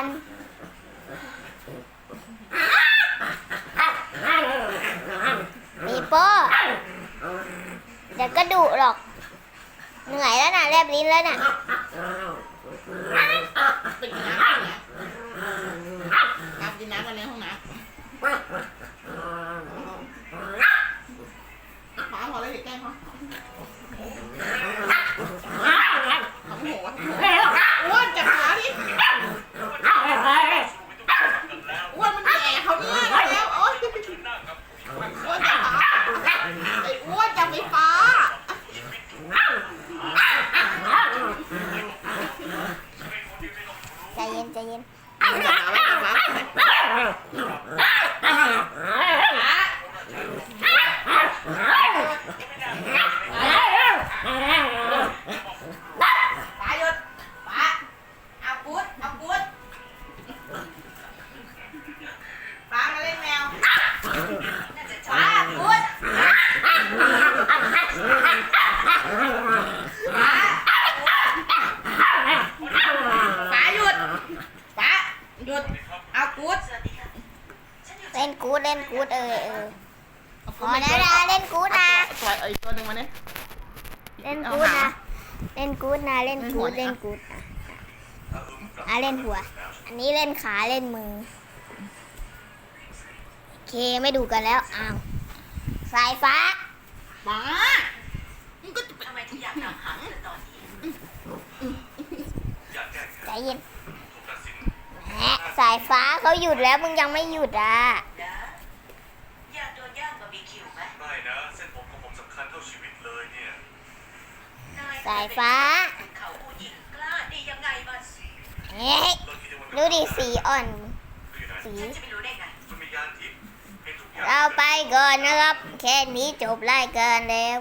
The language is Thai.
กันปีโป้เดี๋ยวก็ดุหรอก เหนื่อยแล้วนะแลบลิ้นแล้วนะน้ำยน้ำกินน้ำกันในห้องน้ำหมาพอแล้วเห็นแก้มเขา อ้อ้วนจับไฟฟ้าใจเย็นใจเย็นจับขาไว้จับขา เล่นกูดเล่นกูดเออเออพอแล้วนะเล่นกูดนะปล่อยไอ้ตัวหนึ่งมาเนี่ยเล่นกูดนะเล่นกูดนะเล่นกูดเล่นกูดนะอะเล่นหัว อันนี้เล่นขาเล่นมือโอเคไม่ดูกันแล้วอ้าวสายฟ้าป๋ามึงก็จะไปทำไมถึงอยากนำหางเธอตอนนี้ใจเย็นแหม สายฟ้าเขาหยุดแล้วมึงยังไม่หยุดอะนะอยากโดนย่างบาร์บีคิวไหมไม่นะ เส้นผมของผมสำคัญเท่าชีวิตเลยเนี่ยนายสายฟ้าเป็นเขาผู้หญิงกล้าดียังไงมาสิเฮ้ยเราคิดว่าดูดิสีอ่อน อยู่ไหนสีฉันจะไม่รู้ได้ไง มันมียานทิพย์เห็นทุกอย่างเราไปก่อนนะครับ แค่นี้จบรายการแล้ว